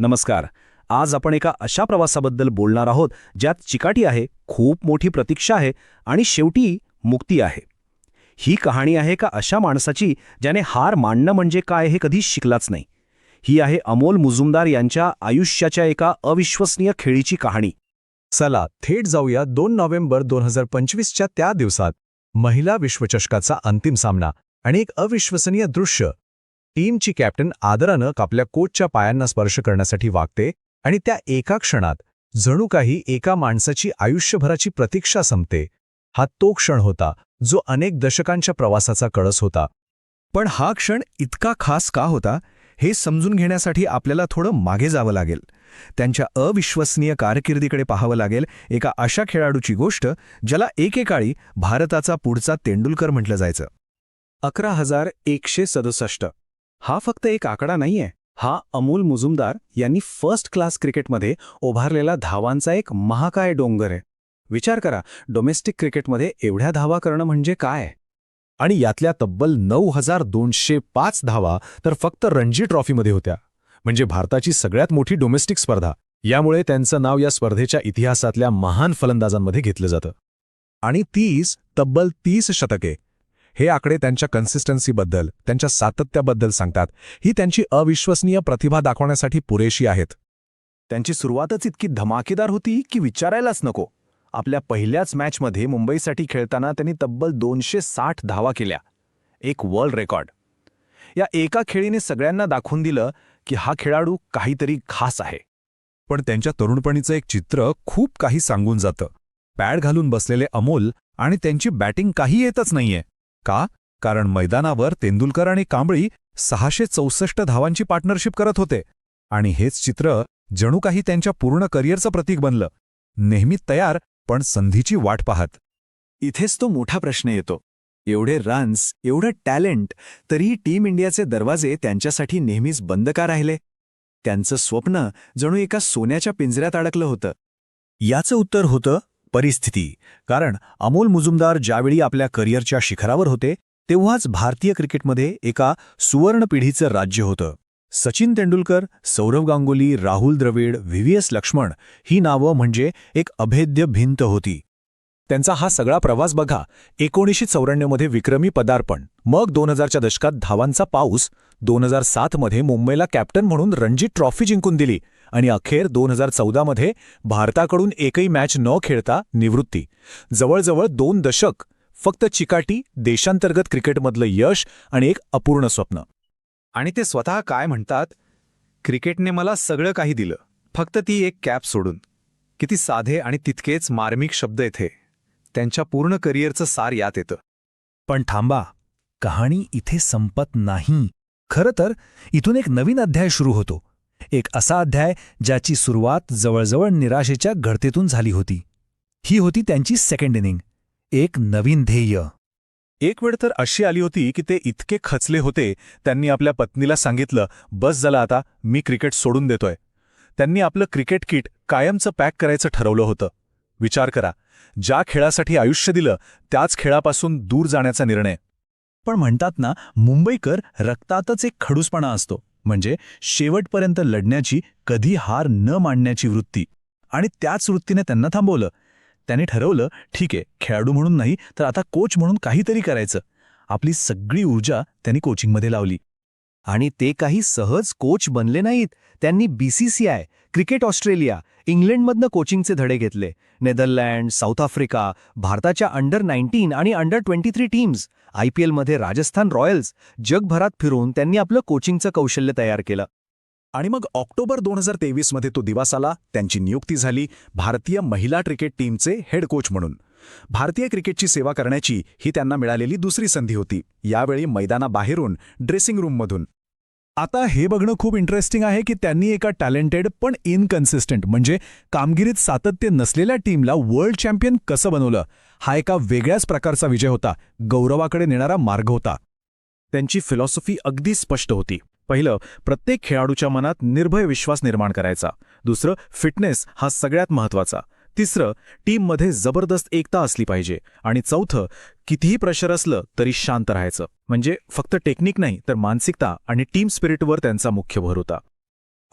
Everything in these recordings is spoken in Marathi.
नमस्कार. आज आपण एका अशा प्रवासाबद्दल बोलणार आहोत ज्यात चिकाटी आहे खूप मोठी प्रतीक्षा आहे आणि शेवटी मुक्ती आहे. ही कहाणी आहे का अशा माणसाची ज्याने हार मांडणं म्हणजे काय हे कधी शिकलाच नाही. ही आहे अमोल मुजुमदार यांच्या आयुष्याच्या एका अविश्वसनीय खेळीची कहाणी. चला थेट जाऊया दोन नोव्हेंबर दोन हजार पंचवीसच्या त्या दिवसात महिला विश्वचषकाचा अंतिम सामना आणि एक अविश्वसनीय दृश्य. टीमची कॅप्टन आदरानं आपल्या कोचच्या पायांना स्पर्श करण्यासाठी वागते आणि त्या एका क्षणात जणू काही एका माणसाची आयुष्यभराची प्रतीक्षा संपते. हा तो क्षण होता जो अनेक दशकांच्या प्रवासाचा कळस होता. पण हा क्षण इतका खास का होता हे समजून घेण्यासाठी आपल्याला थोडं मागे जावं लागेल. त्यांच्या अविश्वसनीय कारकिर्दीकडे पाहावं लागेल एका अशा खेळाडूची गोष्ट ज्याला एकेकाळी भारताचा पुढचा तेंडुलकर म्हटलं जायचं. अकरा हजार एकशे सदुसष्ट. हा फक्त एक आकडा नाहीये. हा अमोल मुजुमदार यांनी फर्स्ट क्लास क्रिकेटमध्ये उभारलेला धावांचा एक महाकाय डोंगर आहे. विचार करा डोमेस्टिक क्रिकेटमध्ये एवढ्या धावा करणं म्हणजे काय? आणि यातल्या तब्बल नऊ हजार दोनशे पाच धावा तर फक्त रणजी ट्रॉफीमध्ये होत्या. म्हणजे भारताची सगळ्यात मोठी डोमेस्टिक स्पर्धा. यामुळे त्यांचं नाव या स्पर्धेच्या इतिहासातल्या महान फलंदाजांमध्ये घेतलं जातं. आणि तीस तब्बल तीस शतके हे आकडे त्यांच्या कन्सिस्टन्सीबद्दल त्यांच्या सातत्याबद्दल सांगतात. ही त्यांची अविश्वसनीय प्रतिभा दाखवण्यासाठी पुरेशी आहेत. त्यांची सुरुवातच इतकी धमाकेदार होती की विचारायलाच नको. आपल्या पहिल्याच मॅचमध्ये मुंबईसाठी खेळताना त्यांनी तब्बल दोनशे साठ धावा केल्या. एक वर्ल्ड रेकॉर्ड या एका खेळीने सगळ्यांना दाखवून दिलं की हा खेळाडू काहीतरी खास आहे. पण त्यांच्या तरुणपणीचं एक चित्र खूप काही सांगून जातं. पॅड घालून बसलेले अमोल आणि त्यांची बॅटिंग काही येतच नाहीये. का? कारण मैदानावर तेंडुलकर आणि कांबळी सहाशे चौसष्ट धावांची पार्टनरशिप करत होते. आणि हेच चित्र जणू काही त्यांच्या पूर्ण करिअरचं प्रतीक बनलं. नेहमी तयार पण संधीची वाट पाहत. इथेच तो मोठा प्रश्न येतो. एवढे रन्स एवढं टॅलेंट तरीही टीम इंडियाचे दरवाजे त्यांच्यासाठी नेहमीच बंद का राहिले? त्यांचं स्वप्न जणू एका सोन्याच्या पिंजऱ्यात अडकलं होतं. याचं उत्तर होतं परिस्थिती. कारण अमोल मुजुमदार ज्यावेळी आपल्या करिअरच्या शिखरावर होते तेव्हाच भारतीय क्रिकेटमध्ये एका सुवर्ण पिढीचं राज्य होतं. Sachin Tendulkar Sourav Ganguly Rahul Dravid V V S Laxman ही नावं म्हणजे एक अभेद्य भिंत होती. त्यांचा हा सगळा प्रवास बघा एकोणीसशे चौऱ्याण्णवमध्ये विक्रमी पदार्पण मग दोन हजारच्या दशकात धावांचा पाऊस दोन हजार सातमध्ये मुंबईला कॅप्टन म्हणून रणजी ट्रॉफी जिंकून दिली आणि अखेर दोन हजार चौदामध्ये भारताकडून एकही मॅच न खेळता निवृत्ती. जवळजवळ दोन दशक फक्त चिकाटी देशांतर्गत क्रिकेटमधलं यश आणि एक अपूर्ण स्वप्न. आणि ते स्वतः काय म्हणतात? क्रिकेटने मला सगळं काही दिलं. फक्त ती एक कॅप सोडून. किती साधे आणि तितकेच मार्मिक शब्द येथे. त्यांच्या पूर्ण करिअरचं सार यात येतं. पण थांबा कहाणी इथे संपत नाही. खरं तर इथून एक नवीन अध्याय सुरू होतो. एक असा अध्याय ज्याची सुरुवात जवळजवळ निराशेच्या घडतेतून झाली होती. ही होती त्यांची सेकंड इनिंग एक नवीन ध्येय. एक वेळ तर अशी आली होती की ते इतके खचले होते त्यांनी आपल्या पत्नीला सांगितलं बस झाला आता मी क्रिकेट सोडून देतोय. त्यांनी आपलं क्रिकेट किट कायमचं पॅक करायचं ठरवलं होतं. विचार करा ज्या खेळासाठी आयुष्य दिलं त्याच खेळापासून दूर जाण्याचा निर्णय. पण म्हणतात ना मुंबईकर रक्तातच एक खडूसपणा असतो. म्हणजे शेवटपर्यंत लढण्याची कधी हार न मांडण्याची वृत्ती. आणि त्याच वृत्तीने त्यांना थांबवलं. त्यांनी ठरवलं ठीक आहे खेळाडू म्हणून नाही तर आता कोच म्हणून काहीतरी करायचं. आपली सगळी ऊर्जा त्यांनी कोचिंगमध्ये लावली. आणि ते काही सहज कोच बनले नाहीत. त्यांनी बीसीसीआय क्रिकेट ऑस्ट्रेलिया इंग्लंडमधनं कोचिंगचे धडे घेतले. नेदरलँड साऊथ आफ्रिका भारताच्या अंडर नाईन्टीन आणि अंडर ट्वेंटी थ्री टीम्स आयपीएलमध्ये राजस्थान रॉयल्स जगभरात फिरून त्यांनी आपलं कोचिंगचं कौशल्य तयार केलं. आणि मग ऑक्टोबर दोन हजार तेवीसमध्ये तो दिवस आला त्यांची नियुक्ती झाली भारतीय महिला क्रिकेट टीमचे हेड कोच म्हणून. भारतीय क्रिकेटची सेवा करण्याची ही त्यांना मिळालेली दुसरी संधी होती. यावेळी मैदानाबाहेरून ड्रेसिंग रूममधून आता हे बघणं खूप इंटरेस्टिंग आहे की त्यांनी एका टॅलेंटेड पण इनकन्सिस्टंट म्हणजे कामगिरीत सातत्य नसलेल्या टीमला वर्ल्ड चॅम्पियन कसं बनवलं? हा एका वेगळ्याच प्रकारचा विजय होता. गौरवाकडे नेणारा मार्ग होता. त्यांची फिलॉसॉफी अगदी स्पष्ट होती. पहिलं प्रत्येक खेळाडूच्या मनात निर्भय विश्वास निर्माण करायचा. दुसरं फिटनेस हा सगळ्यात महत्त्वाचा तिसरं टीममध्ये जबरदस्त एकता असली पाहिजे. आणि चौथं कितीही प्रेशर असलं तरी शांत राहायचं. म्हणजे फक्त टेक्निक नाही तर मानसिकता आणि टीम स्पिरिटवर त्यांचा मुख्य भर होता.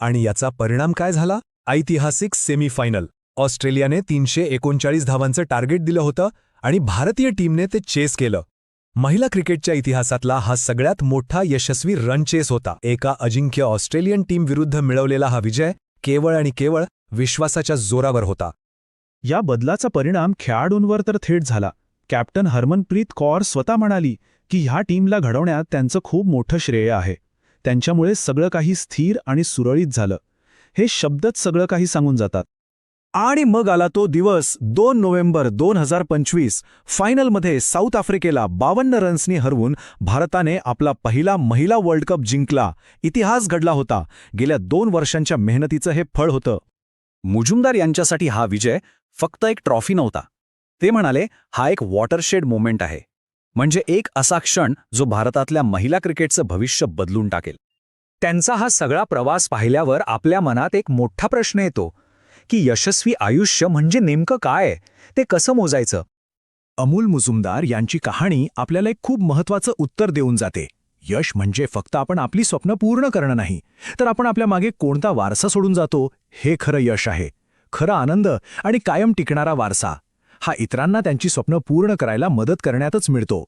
आणि याचा परिणाम काय झाला? ऐतिहासिक सेमीफायनल ऑस्ट्रेलियाने तीनशे एकोणचाळीस धावांचं टार्गेट दिलं होतं आणि भारतीय टीमने ते चेस केलं. महिला क्रिकेटच्या इतिहासातला हा सगळ्यात मोठा यशस्वी रन चेस होता. एका अजिंक्य ऑस्ट्रेलियन टीम विरुद्ध मिळवलेला हा विजय केवळ आणि केवळ विश्वासाच्या जोरावर होता. या बदलाचा परिणाम खेळाडूंवर तर थेट झाला. कॅप्टन हरमनप्रीत कौर स्वतः म्हणाली की ह्या टीमला घडवण्यात त्यांचं खूप मोठं श्रेय आहे. त्यांच्यामुळे सगळं काही स्थिर आणि सुरळीत झालं. हे शब्दच सगळं काही सांगून जातात. आणि मग आला तो दिवस दोन नोव्हेंबर दोन हजार पंचवीस. फायनलमध्ये साऊथ आफ्रिकेला बावन्न रन्सनी हरवून भारताने आपला पहिला महिला वर्ल्ड कप जिंकला. इतिहास घडला होता. गेल्या दोन वर्षांच्या मेहनतीचं हे फळ होतं. मुजुमदार यांच्यासाठी हा विजय फक्त एक ट्रॉफी नव्हता. ते म्हणाले हा एक वॉटरशेड मोमेंट आहे. म्हणजे एक असा क्षण जो भारतातल्या महिला क्रिकेटचं भविष्य बदलून टाकेल. त्यांचा हा सगळा प्रवास पाहिल्यावर आपल्या मनात एक मोठा प्रश्न येतो की यशस्वी आयुष्य म्हणजे नेमकं काय? ते कसं मोजायचं? अमूल मुजुमदार यांची कहाणी आपल्याला एक खूप महत्वाचं उत्तर देऊन जाते. यश म्हणजे फक्त आपण आपली स्वप्न पूर्ण करणं नाही तर आपण आपल्या मागे कोणता वारसा सोडून जातो हे खरं यश आहे. खरं आनंद आणि कायम टिकणारा वारसा. हा इतरांना त्यांची स्वप्न पूर्ण करायला मदत करण्यातच मिळतो.